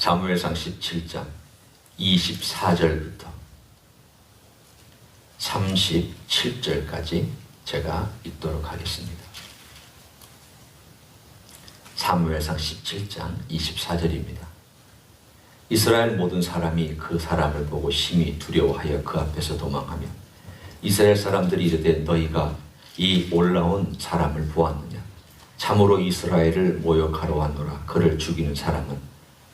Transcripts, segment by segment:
사무엘상 17장 24절부터 37절까지 제가 읽도록 하겠습니다. 사무엘상 17장 24절입니다. 이스라엘 모든 사람이 그 사람을 보고 심히 두려워하여 그 앞에서 도망하며 이스라엘 사람들이 이르되 너희가 이 올라온 사람을 보았느냐 참으로 이스라엘을 모욕하러 왔노라 그를 죽이는 사람은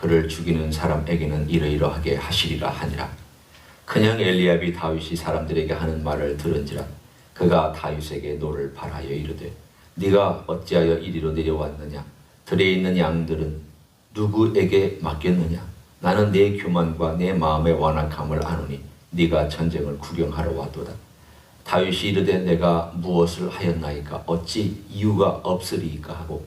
그를 죽이는 사람에게는 이러이러하게 하시리라 하니라. 그냥 엘리압이 다윗이 사람들에게 하는 말을 들은지라 그가 다윗에게 노를 바라여 이르되 네가 어찌하여 이리로 내려왔느냐? 들에 있는 양들은 누구에게 맡겼느냐? 나는 내 교만과 내 마음의 완악함을 아노니 네가 전쟁을 구경하러 왔도다. 다윗이 이르되 내가 무엇을 하였나이까? 어찌 이유가 없으리이까? 하고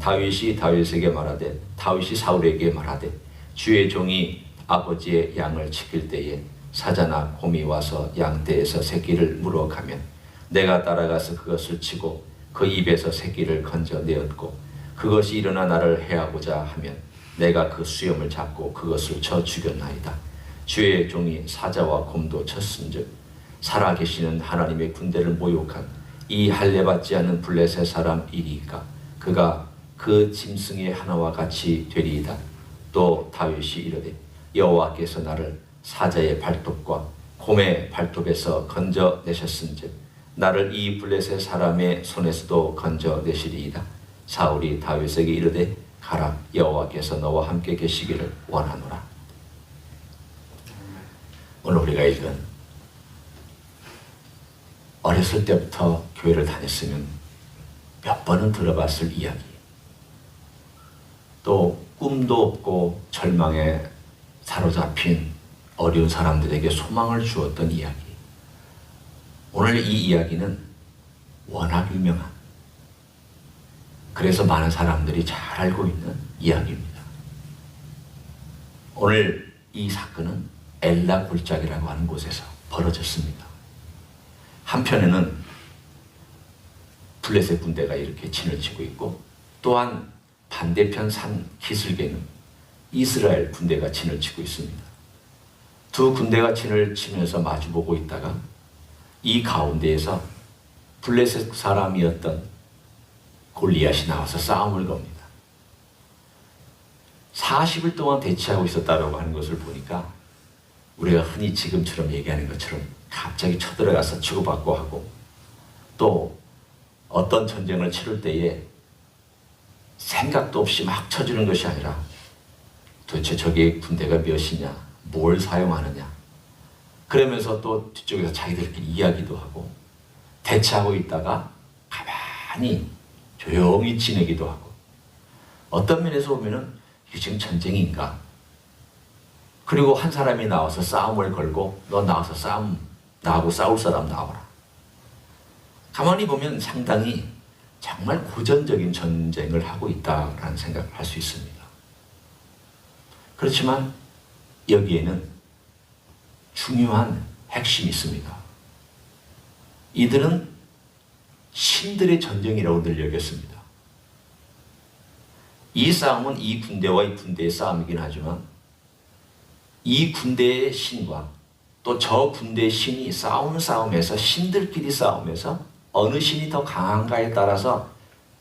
다윗이 다윗에게 말하되 다윗이 사울에게 말하되 주의 종이 아버지의 양을 지킬 때에 사자나 곰이 와서 양떼에서 새끼를 물어가면 내가 따라가서 그것을 치고 그 입에서 새끼를 건져내었고 그것이 일어나 나를 해하고자 하면 내가 그 수염을 잡고 그것을 쳐 죽였나이다. 주의 종이 사자와 곰도 쳤은즉 살아계시는 하나님의 군대를 모욕한 이 할례받지 않은 블레셋 사람 이리이까 그가 그 짐승의 하나와 같이 되리이다. 또 다윗이 이르되 여호와께서 나를 사자의 발톱과 곰의 발톱에서 건져내셨은즉 나를 이 블레셋 사람의 손에서도 건져내시리이다. 사울이 다윗에게 이르되 가라 여호와께서 너와 함께 계시기를 원하노라. 오늘 우리가 읽은 어렸을 때부터 교회를 다녔으면 몇 번은 들어봤을 이야기. 또 꿈도 없고 절망에 사로잡힌 어려운 사람들에게 소망을 주었던 이야기. 오늘 이 이야기는 워낙 유명한 그래서 많은 사람들이 잘 알고 있는 이야기입니다. 오늘 이 사건은 엘라 골짜기라고 하는 곳에서 벌어졌습니다. 한편에는 블레셋 군대가 이렇게 진을 치고 있고 또한 반대편 산 기슭에는 이스라엘 군대가 진을 치고 있습니다. 두 군대가 진을 치면서 마주보고 있다가 이 가운데에서 블레셋 사람이었던 골리앗이 나와서 싸움을 겁니다. 40일 동안 대치하고 있었다고 하는 것을 보니까 우리가 흔히 지금처럼 얘기하는 것처럼 갑자기 쳐들어가서 치고받고 하고 또 어떤 전쟁을 치를 때에 생각도 없이 막 쳐주는 것이 아니라 도대체 저게 군대가 몇이냐, 뭘 사용하느냐. 그러면서 또 뒤쪽에서 자기들끼리 이야기도 하고 대치하고 있다가 가만히 조용히 지내기도 하고 어떤 면에서 보면은 이게 지금 전쟁인가? 그리고 한 사람이 나와서 싸움을 걸고 너 나와서 싸움 나하고 싸울 사람 나와라. 가만히 보면 상당히 정말 고전적인 전쟁을 하고 있다라는 생각을 할 수 있습니다. 그렇지만 여기에는 중요한 핵심이 있습니다. 이들은 신들의 전쟁이라고 늘 여겼습니다. 이 싸움은 이 군대와 이 군대의 싸움이긴 하지만 이 군대의 신과 또 저 군대의 신이 싸우는 싸움에서 신들끼리 싸움에서 어느 신이 더 강한가에 따라서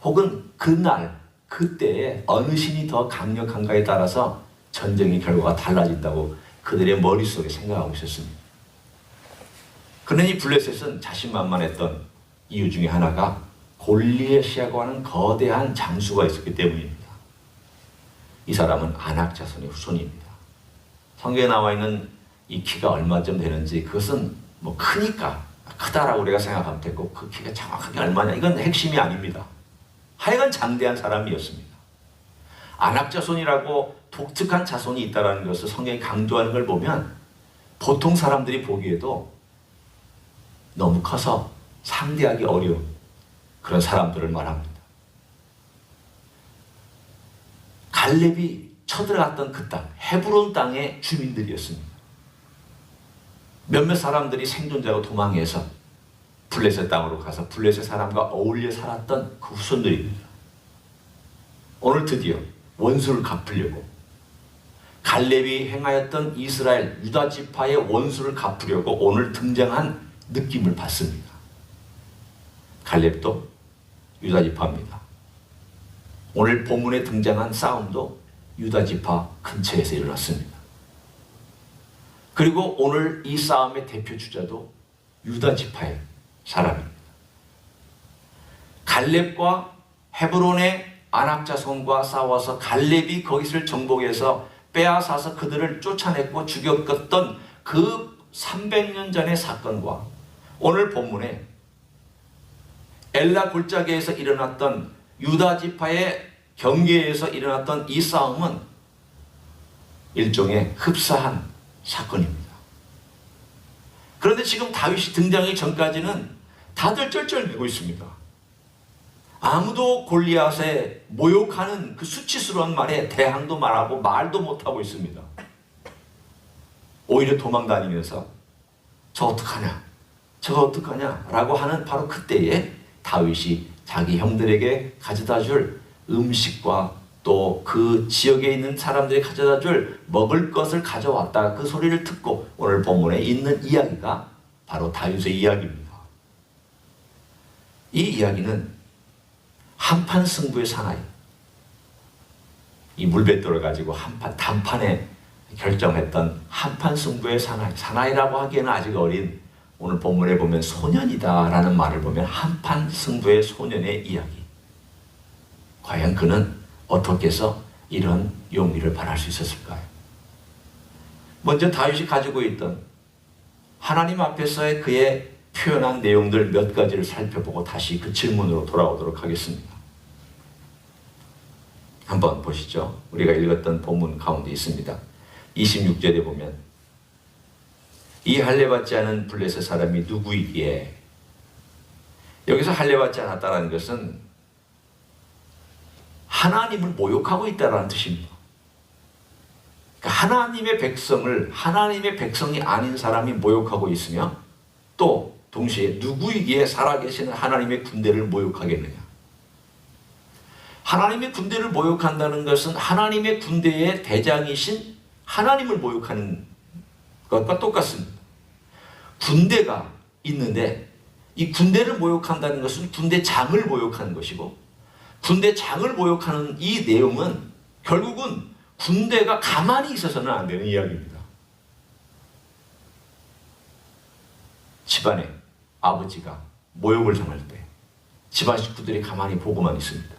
혹은 그날 그때에 어느 신이 더 강력한가에 따라서 전쟁의 결과가 달라진다고 그들의 머릿속에 생각하고 있었습니다. 그러니 블레셋은 자신만만했던 이유 중에 하나가 골리앗이라고 하는 거대한 장수가 있었기 때문입니다. 이 사람은 아낙 자손의 후손입니다. 성경에 나와 있는 이 키가 얼마쯤 되는지 그것은 뭐 크니까 크다라고 우리가 생각하면 되고 그 키가 정확하게 얼마냐 이건 핵심이 아닙니다. 하여간 장대한 사람이었습니다. 아낙 자손이라고 독특한 자손이 있다라는 것을 성경이 강조하는 걸 보면 보통 사람들이 보기에도 너무 커서 상대하기 어려운 그런 사람들을 말합니다. 갈렙이 쳐들어갔던 그 땅, 헤브론 땅의 주민들이었습니다. 몇몇 사람들이 생존자로 도망해서 블레셋 땅으로 가서 블레셋 사람과 어울려 살았던 그 후손들입니다. 오늘 드디어 원수를 갚으려고 갈렙이 행하였던 이스라엘 유다 지파의 원수를 갚으려고 오늘 등장한 느낌을 받습니다. 갈렙도 유다 지파입니다. 오늘 본문에 등장한 싸움도 유다 지파 근처에서 일어났습니다. 그리고 오늘 이 싸움의 대표 주자도 유다 지파의 사람입니다. 갈렙과 헤브론의 안악자손과 싸워서 갈렙이 거기를 정복해서 빼앗아서 그들을 쫓아냈고 죽였던 그 300년 전의 사건과 오늘 본문에 엘라 골짜기에서 일어났던 유다 지파의 경계에서 일어났던 이 싸움은 일종의 흡사한 사건입니다. 그런데 지금 다윗이 등장하기 전까지는 다들 쩔쩔매고 있습니다. 아무도 골리앗에 모욕하는 그 수치스러운 말에 대항도 말하고 말도 못하고 있습니다. 오히려 도망다니면서 저 어떡하냐, 저거 어떡하냐 라고 하는 바로 그때에 다윗이 자기 형들에게 가져다 줄 음식과 또 그 지역에 있는 사람들이 가져다 줄 먹을 것을 가져왔다 그 소리를 듣고 오늘 본문에 있는 이야기가 바로 다윗의 이야기입니다. 이 이야기는 한판 승부의 사나이 이 물뱃돌을 가지고 한판 단판에 결정했던 한판 승부의 사나이 사나이라고 하기에는 아직 어린 오늘 본문에 보면 소년이다 라는 말을 보면 한판 승부의 소년의 이야기. 과연 그는 어떻게 해서 이런 용기를 발할 수 있었을까요? 먼저 다윗이 가지고 있던 하나님 앞에서의 그의 표현한 내용들 몇 가지를 살펴보고 다시 그 질문으로 돌아오도록 하겠습니다. 한번 보시죠. 우리가 읽었던 본문 가운데 있습니다. 26절에 보면 이 할례받지 않은 블레셋 사람이 누구이기에 여기서 할례받지 않았다는 것은 하나님을 모욕하고 있다는 뜻입니다. 그러니까 하나님의 백성을 하나님의 백성이 아닌 사람이 모욕하고 있으며 또 동시에 누구이기에 살아계시는 하나님의 군대를 모욕하겠느냐? 하나님의 군대를 모욕한다는 것은 하나님의 군대의 대장이신 하나님을 모욕하는 것과 똑같습니다. 군대가 있는데 이 군대를 모욕한다는 것은 군대장을 모욕하는 것이고 군대 장을 모욕하는 이 내용은 결국은 군대가 가만히 있어서는 안 되는 이야기입니다. 집안에 아버지가 모욕을 당할 때 집안 식구들이 가만히 보고만 있습니다.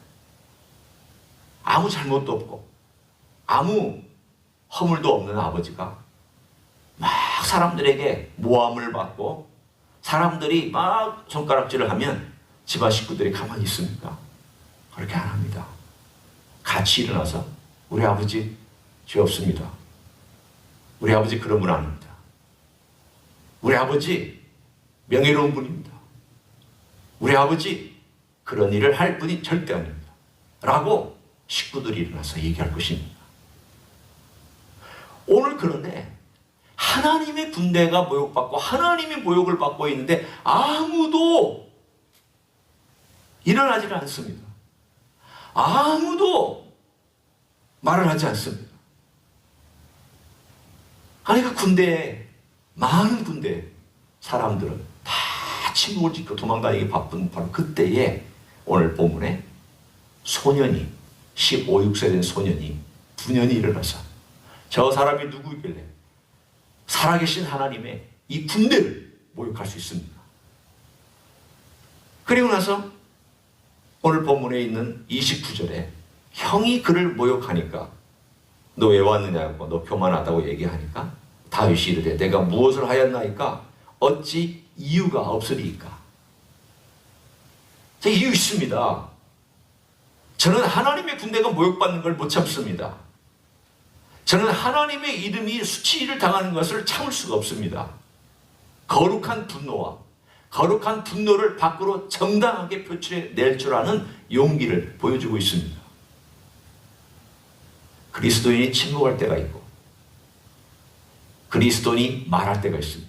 아무 잘못도 없고 아무 허물도 없는 아버지가 막 사람들에게 모함을 받고 사람들이 막 손가락질을 하면 집안 식구들이 가만히 있습니까? 그렇게 안 합니다. 같이 일어나서 우리 아버지 죄 없습니다. 우리 아버지 그런 분 아닙니다. 우리 아버지 명예로운 분입니다. 우리 아버지 그런 일을 할 분이 절대 아닙니다. 라고 식구들이 일어나서 얘기할 것입니다. 오늘 그런데 하나님의 군대가 모욕받고 하나님의 모욕을 받고 있는데 아무도 일어나지를 않습니다. 아무도 말을 하지 않습니다. 아니 그 군대에 많은 군대 사람들은 다 침묵을 지켜 도망다니기 바쁜 바로 그때에 오늘 본문에 소년이 15, 6세 된 소년이 분연히 일어나서 저 사람이 누구이길래 살아계신 하나님의 이 군대를 모욕할 수 있습니다. 그리고 나서 오늘 본문에 있는 29절에 형이 그를 모욕하니까 너 왜 왔느냐고 너 교만하다고 얘기하니까 다윗이 이르되 내가 무엇을 하였나이까 어찌 이유가 없으리까 제 이유 있습니다. 저는 하나님의 군대가 모욕받는 걸 못 참습니다. 저는 하나님의 이름이 수치를 당하는 것을 참을 수가 없습니다. 거룩한 분노와 거룩한 분노를 밖으로 정당하게 표출해 낼 줄 아는 용기를 보여주고 있습니다. 그리스도인이 침묵할 때가 있고 그리스도인이 말할 때가 있습니다.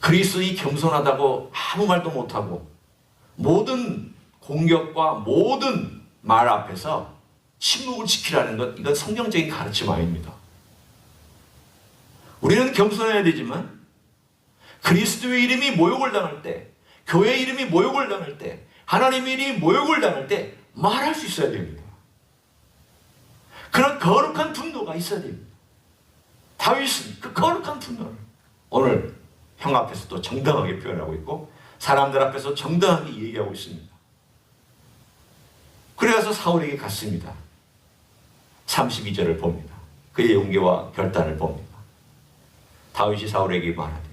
그리스도인이 겸손하다고 아무 말도 못하고 모든 공격과 모든 말 앞에서 침묵을 지키라는 것 이건 성경적인 가르침 아닙니다. 우리는 겸손해야 되지만 그리스도의 이름이 모욕을 당할 때 교회 이름이 모욕을 당할 때 하나님의 이름이 모욕을 당할 때 말할 수 있어야 됩니다. 그런 거룩한 분노가 있어야 됩니다. 다윗은 그 거룩한 분노를 오늘 형 앞에서 또 정당하게 표현하고 있고 사람들 앞에서 정당하게 얘기하고 있습니다. 그래서 사울에게 갔습니다. 32절을 봅니다. 그의 용기와 결단을 봅니다. 다윗이 사울에게 말하되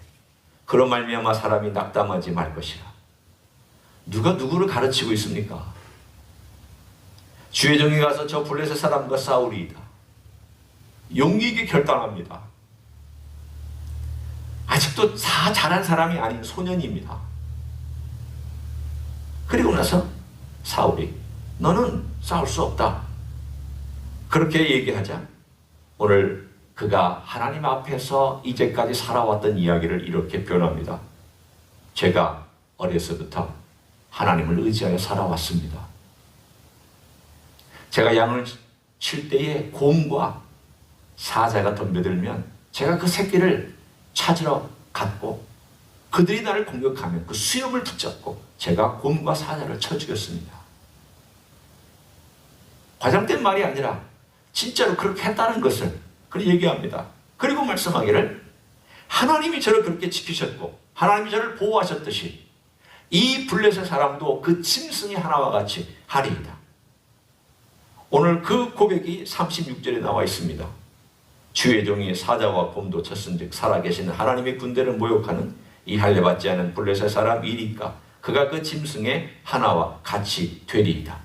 그런 말미암아 사람이 낙담하지 말 것이라. 누가 누구를 가르치고 있습니까? 주의 종이 가서 저 블레셋 사람과 싸우리이다. 용기 있게 결단합니다. 아직도 다 잘한 사람이 아닌 소년입니다. 그리고 나서 사울이 너는 싸울 수 없다. 그렇게 얘기하자 오늘 그가 하나님 앞에서 이제까지 살아왔던 이야기를 이렇게 표현합니다. 제가 어려서부터 하나님을 의지하여 살아왔습니다. 제가 양을 칠 때에 곰과 사자가 덤벼들면 제가 그 새끼를 찾으러 갔고 그들이 나를 공격하면 그 수염을 붙잡고 제가 곰과 사자를 쳐 죽였습니다. 과장된 말이 아니라 진짜로 그렇게 했다는 것을 그렇게 얘기합니다. 그리고 말씀하기를 하나님이 저를 그렇게 지키셨고 하나님이 저를 보호하셨듯이 이 블레셋 사람도 그 짐승이 하나와 같이 하리이다. 오늘 그 고백이 36절에 나와 있습니다. 주의 종이 사자와 곰도 쳤은즉 살아계신 하나님의 군대를 모욕하는 이 할례받지 않은 블레셋 사람 이리까 그가 그 짐승의 하나와 같이 되리이다.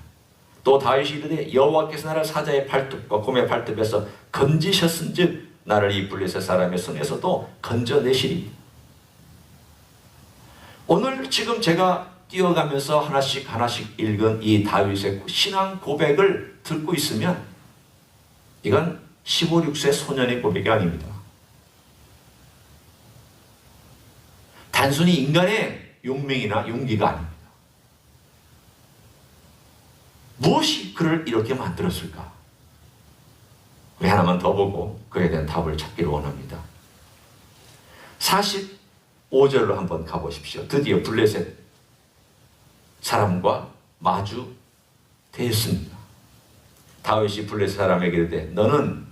또 다윗이 이르되 여호와께서 나를 사자의 발톱과 곰의 발톱에서 건지셨은즉 나를 이 블레셋 사람의 손에서도 건져내시리. 오늘 지금 제가 뛰어가면서 하나씩 하나씩 읽은 이 다윗의 신앙 고백을 듣고 있으면 이건 15, 6세 소년의 고백이 아닙니다. 단순히 인간의 용맹이나 용기가 아닙니다. 무엇이 그를 이렇게 만들었을까? 우리 하나만 더 보고 그에 대한 답을 찾기를 원합니다. 45절로 한번 가보십시오. 드디어 블레셋 사람과 마주 되었습니다. 다윗이 블레셋 사람에게 이르되 너는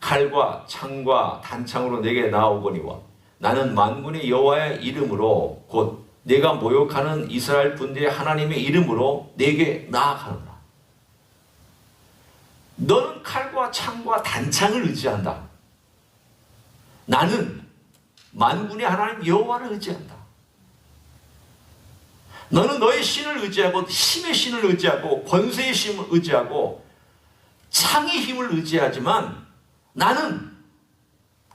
칼과 창과 단창으로 내게 나오거니와 나는 만군의 여호와의 이름으로 곧 내가 모욕하는 이스라엘 분들의 하나님의 이름으로 내게 나아가노라. 너는 칼과 창과 단창을 의지한다. 나는 만군의 하나님 여호와를 의지한다. 너는 너의 신을 의지하고 힘의 신을 의지하고 권세의 힘을 의지하고 창의 힘을 의지하지만 나는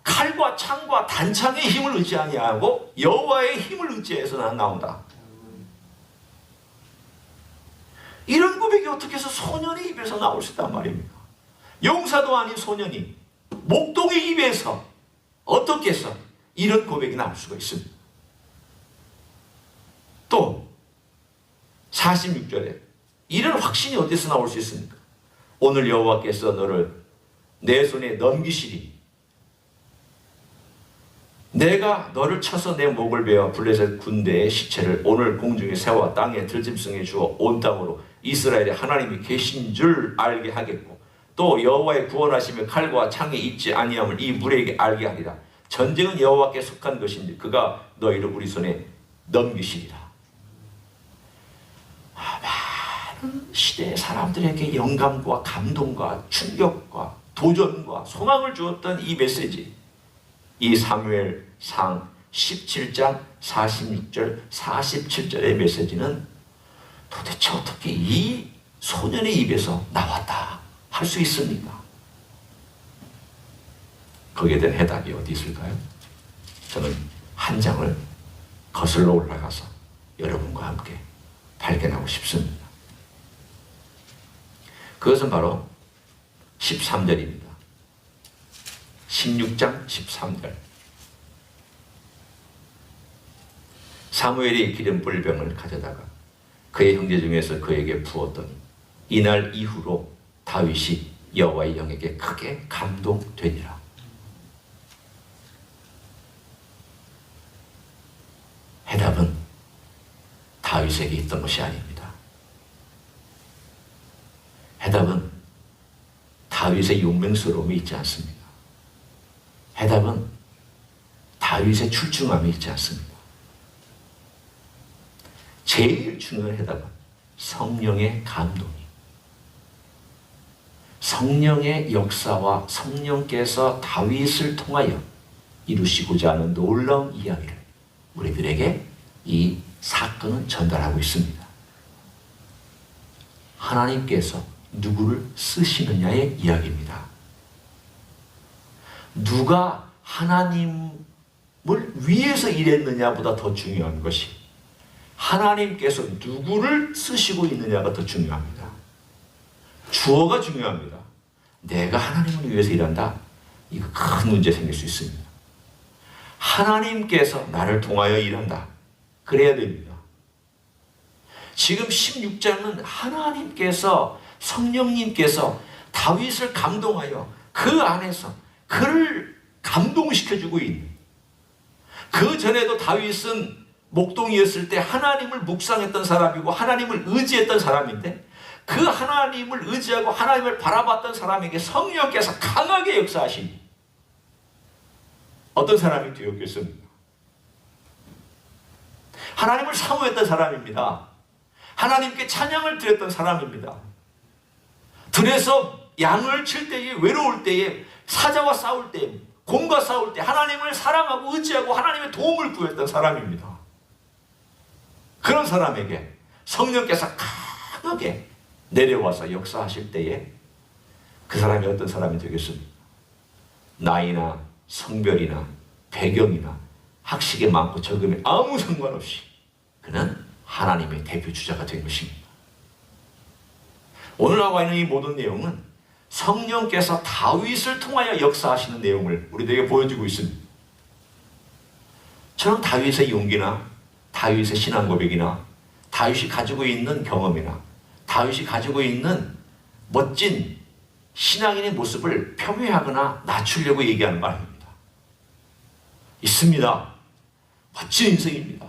칼과 창과 단창의 힘을 의지 아니하고 여호와의 힘을 의지해서 나는 나온다. 이런 고백이 어떻게 해서 소년의 입에서 나올 수 있단 말입니까? 용사도 아닌 소년이 목동의 입에서 어떻게 해서 이런 고백이 나올 수가 있습니다. 또 46절에 이런 확신이 어디서 나올 수 있습니까? 오늘 여호와께서 너를 내 손에 넘기시리. 내가 너를 쳐서 내 목을 베어 블레셋 군대의 시체를 오늘 공중에 세워 땅에 들짐승에 주어 온 땅으로 이스라엘의 하나님이 계신 줄 알게 하겠고 또 여호와의 구원하심의 칼과 창에 있지 아니함을 이 무리에게 알게 하리라. 전쟁은 여호와께 속한 것인지 그가 너희를 우리 손에 넘기시리라. 아, 많은 시대의 사람들에게 영감과 감동과 충격과 도전과 소망을 주었던 이 메시지. 이 사무엘 상 17장 46절 47절의 메시지는 도대체 어떻게 이 소년의 입에서 나왔다 할 수 있습니까? 거기에 대한 해답이 어디 있을까요? 저는 한 장을 거슬러 올라가서 여러분과 함께 발견하고 싶습니다. 그것은 바로 13절입니다. 16장 13절. 사무엘이 기름 뿔병을 가져다가 그의 형제 중에서 그에게 부었더니 이날 이후로 다윗이 여호와의 영에게 크게 감동되니라. 해답은 다윗에게 있던 것이 아닙니다. 해답은 다윗의 용맹스러움이 있지 않습니다. 해답은 다윗의 출중함이 있지 않습니다. 제일 중요한 해답은 성령의 감동이. 성령의 역사와 성령께서 다윗을 통하여 이루시고자 하는 놀라운 이야기를 우리들에게 이 사건은 전달하고 있습니다. 하나님께서 누구를 쓰시느냐의 이야기입니다. 누가 하나님을 위해서 일했느냐보다 더 중요한 것이 하나님께서 누구를 쓰시고 있느냐가 더 중요합니다. 주어가 중요합니다. 내가 하나님을 위해서 일한다? 이거 큰 문제 생길 수 있습니다. 하나님께서 나를 통하여 일한다. 그래야 됩니다. 지금 16장은 하나님께서 성령님께서 다윗을 감동하여 그 안에서 그를 감동시켜주고 있는 그 전에도 다윗은 목동이었을 때 하나님을 묵상했던 사람이고 하나님을 의지했던 사람인데 그 하나님을 의지하고 하나님을 바라봤던 사람에게 성령께서 강하게 역사하신 어떤 사람이 되었겠습니까? 하나님을 사모했던 사람입니다. 하나님께 찬양을 드렸던 사람입니다. 들에서 양을 칠 때에 외로울 때에 사자와 싸울 때 곰과 싸울 때 하나님을 사랑하고 의지하고 하나님의 도움을 구했던 사람입니다. 그런 사람에게 성령께서 강하게 내려와서 역사하실 때에 그 사람이 어떤 사람이 되겠습니까? 나이나 성별이나 배경이나 학식에 많고 적음에 아무 상관없이 그는 하나님의 대표 주자가 된 것입니다. 오늘 나와 있는 이 모든 내용은 성령께서 다윗을 통하여 역사하시는 내용을 우리들에게 보여주고 있습니다. 저는 다윗의 용기나 다윗의 신앙 고백이나 다윗이 가지고 있는 경험이나 다윗이 가지고 있는 멋진 신앙인의 모습을 폄훼하거나 낮추려고 얘기하는 거 아닙니다. 있습니다. 멋진 인생입니다.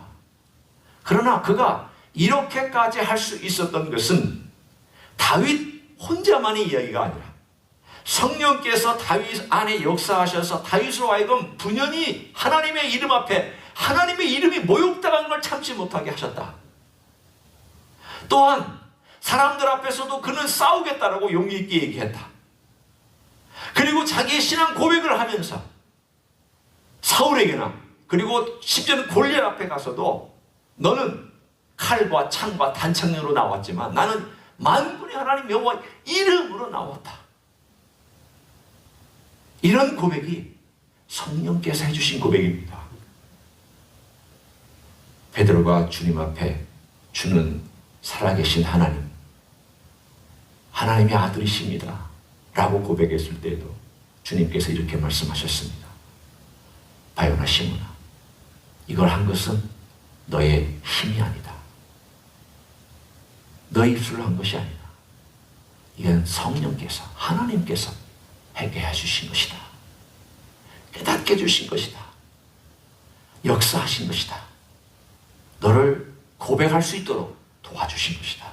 그러나 그가 이렇게까지 할 수 있었던 것은 다윗 혼자만의 이야기가 아니라 성령께서 다윗 안에 역사하셔서 다윗으로 하여금 분연히 하나님의 이름 앞에 하나님의 이름이 모욕당한 걸 참지 못하게 하셨다. 또한 사람들 앞에서도 그는 싸우겠다라고 용기 있게 얘기했다. 그리고 자기의 신앙 고백을 하면서 사울에게나 그리고 심지어는 골리앗 앞에 가서도 너는 칼과 창과 단창으로 나왔지만 나는 만군의 하나님 여호와 이름으로 나왔다. 이런 고백이 성령께서 해주신 고백입니다. 베드로가 주님 앞에 주는 살아계신 하나님, 하나님의 아들이십니다. 라고 고백했을 때에도 주님께서 이렇게 말씀하셨습니다. 바요나 시모나, 이걸 한 것은 너의 힘이 아니다. 너의 입술로 한 것이 아니다. 이건 성령께서, 하나님께서 하게 해주신 것이다. 깨닫게 해주신 것이다. 역사하신 것이다. 너를 고백할 수 있도록 도와주신 것이다.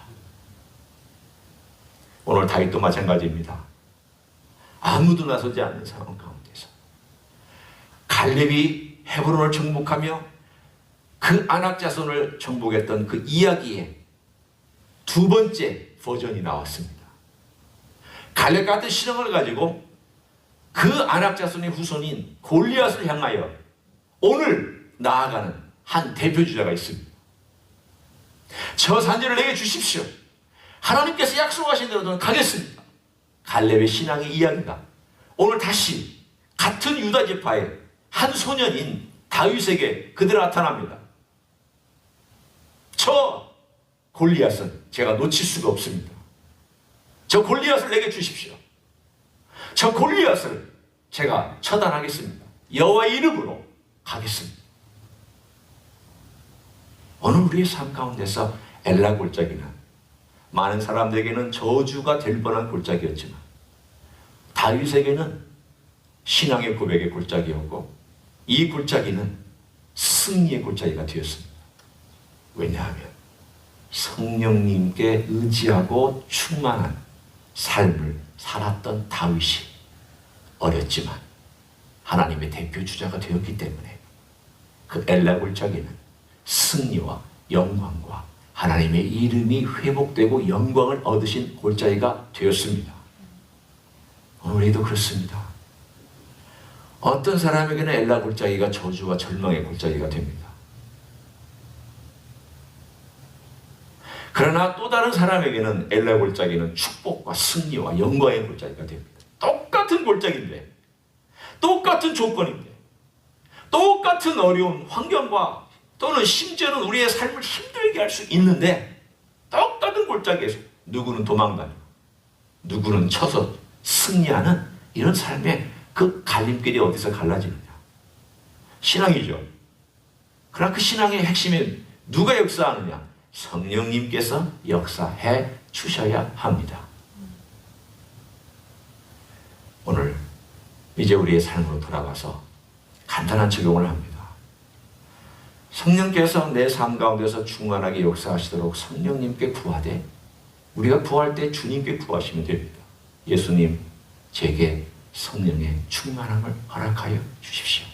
오늘 다윗도 마찬가지입니다. 아무도 나 서지 않는 상황 가운데서 갈렙이 헤브론을 정복하며 그 안악 자손을 정복했던 그 이야기의 두 번째 버전이 나왔습니다. 갈렙 같은 신앙을 가지고 그 안악 자손의 후손인 골리앗을 향하여 오늘 나아가는 한 대표 주자가 있습니다. 저 산지를 내게 주십시오. 하나님께서 약속하신 대로 저는 가겠습니다. 갈렙의 신앙의 이야기가 오늘 다시 같은 유다 지파의 한 소년인 다윗에게 그대로 나타납니다. 저 골리앗은 제가 놓칠 수가 없습니다. 저 골리앗을 내게 주십시오. 저 골리앗을 제가 처단하겠습니다. 여호와의 이름으로 가겠습니다. 오늘 우리의 삶 가운데서 엘라 골짜기는 많은 사람들에게는 저주가 될 뻔한 골짜기였지만 다윗에게는 신앙의 고백의 골짜기였고 이 골짜기는 승리의 골짜기가 되었습니다. 왜냐하면 성령님께 의지하고 충만한 삶을 살았던 다윗이 어렸지만 하나님의 대표 주자가 되었기 때문에 그 엘라 골짜기는 승리와 영광과 하나님의 이름이 회복되고 영광을 얻으신 골짜기가 되었습니다. 오늘에도 그렇습니다. 어떤 사람에게는 엘라 골짜기가 저주와 절망의 골짜기가 됩니다. 그러나 또 다른 사람에게는 엘라 골짜기는 축복과 승리와 영광의 골짜기가 됩니다. 똑같은 골짜기인데, 똑같은 조건인데, 똑같은 어려운 환경과 또는 심지어는 우리의 삶을 힘들게 할 수 있는데, 똑같은 골짜기에서 누구는 도망다니고, 누구는 쳐서 승리하는 이런 삶의 그 갈림길이 어디서 갈라지느냐? 신앙이죠. 그러나 그 신앙의 핵심은 누가 역사하느냐? 성령님께서 역사해 주셔야 합니다. 오늘 이제 우리의 삶으로 돌아가서 간단한 적용을 합니다. 성령께서 내 삶 가운데서 충만하게 역사하시도록 성령님께 구하되 우리가 구할 때 주님께 구하시면 됩니다. 예수님, 제게 성령의 충만함을 허락하여 주십시오.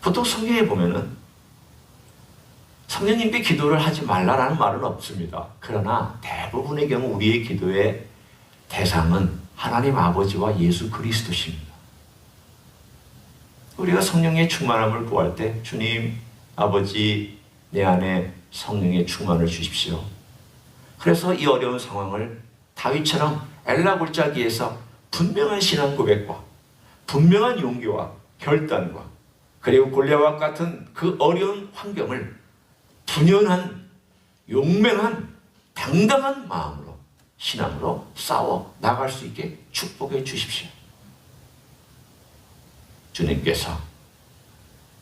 보통 성경에 보면은 성령님께 기도를 하지 말라라는 말은 없습니다. 그러나 대부분의 경우 우리의 기도의 대상은 하나님 아버지와 예수 그리스도십니다. 우리가 성령의 충만함을 구할 때 주님, 아버지, 내 안에 성령의 충만을 주십시오. 그래서 이 어려운 상황을 다윗처럼 엘라 골짜기에서 분명한 신앙 고백과 분명한 용기와 결단과 그리고 골리앗 같은 그 어려운 환경을 분연한 용맹한 당당한 마음으로 신앙으로 싸워 나갈 수 있게 축복해 주십시오. 주님께서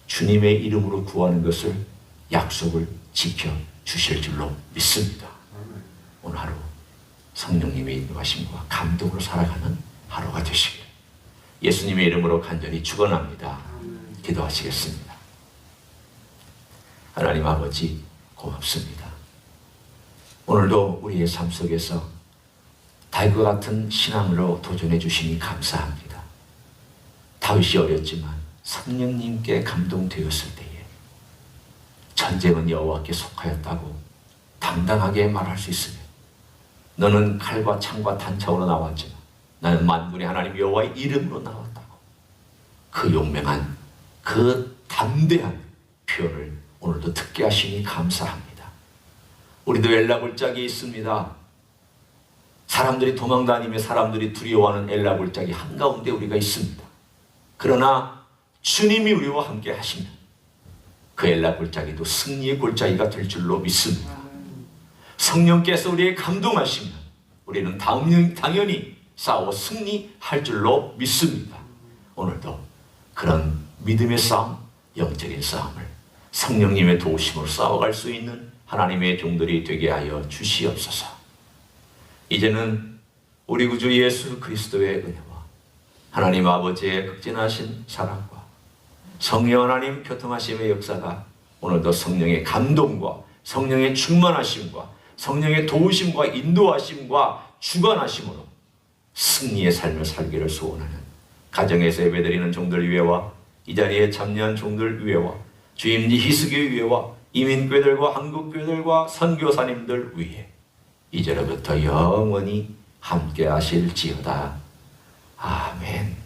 주님의 이름으로 구하는 것을 약속을 지켜 주실 줄로 믿습니다. 오늘 하루 성령님의 인도하심과 감동으로 살아가는 하루가 되시길 예수님의 이름으로 간절히 축원합니다. 기도하시겠습니다. 하나님 아버지 고맙습니다. 오늘도 우리의 삶 속에서 다윗과 같은 신앙으로 도전해 주시니 감사합니다. 다윗이 어렸지만 성령님께 감동되었을 때에 전쟁은 여호와께 속하였다고 당당하게 말할 수 있으며 너는 칼과 창과 단창으로 나왔지만 나는 만군의 하나님 여호와의 이름으로 나왔다고 그 용맹한 그 담대한 표현을 오늘도 듣게 하시니 감사합니다. 우리도 엘라골짜기에 있습니다. 사람들이 도망다니며 사람들이 두려워하는 엘라골짜기 한가운데 우리가 있습니다. 그러나 주님이 우리와 함께 하시면 그 엘라 골짜기도 승리의 골짜기가 될 줄로 믿습니다. 성령께서 우리의 감동하시면 우리는 당연히 싸워 승리할 줄로 믿습니다. 오늘도 그런 믿음의 싸움, 영적인 싸움을 성령님의 도우심으로 싸워갈 수 있는 하나님의 종들이 되게 하여 주시옵소서. 이제는 우리 구주 예수 그리스도의 은혜와 하나님 아버지의 극진하신 사랑과 성령 하나님 교통하심의 역사가 오늘도 성령의 감동과 성령의 충만하심과 성령의 도우심과 인도하심과 주관하심으로 승리의 삶을 살기를 소원하는 가정에서 예배드리는 종들 위에와 이 자리에 참여한 종들 위에와 주임지 희숙이 위에와 이민교회들과 한국교회들과 선교사님들 위에 이제로부터 영원히 함께 하실지어다. 아멘.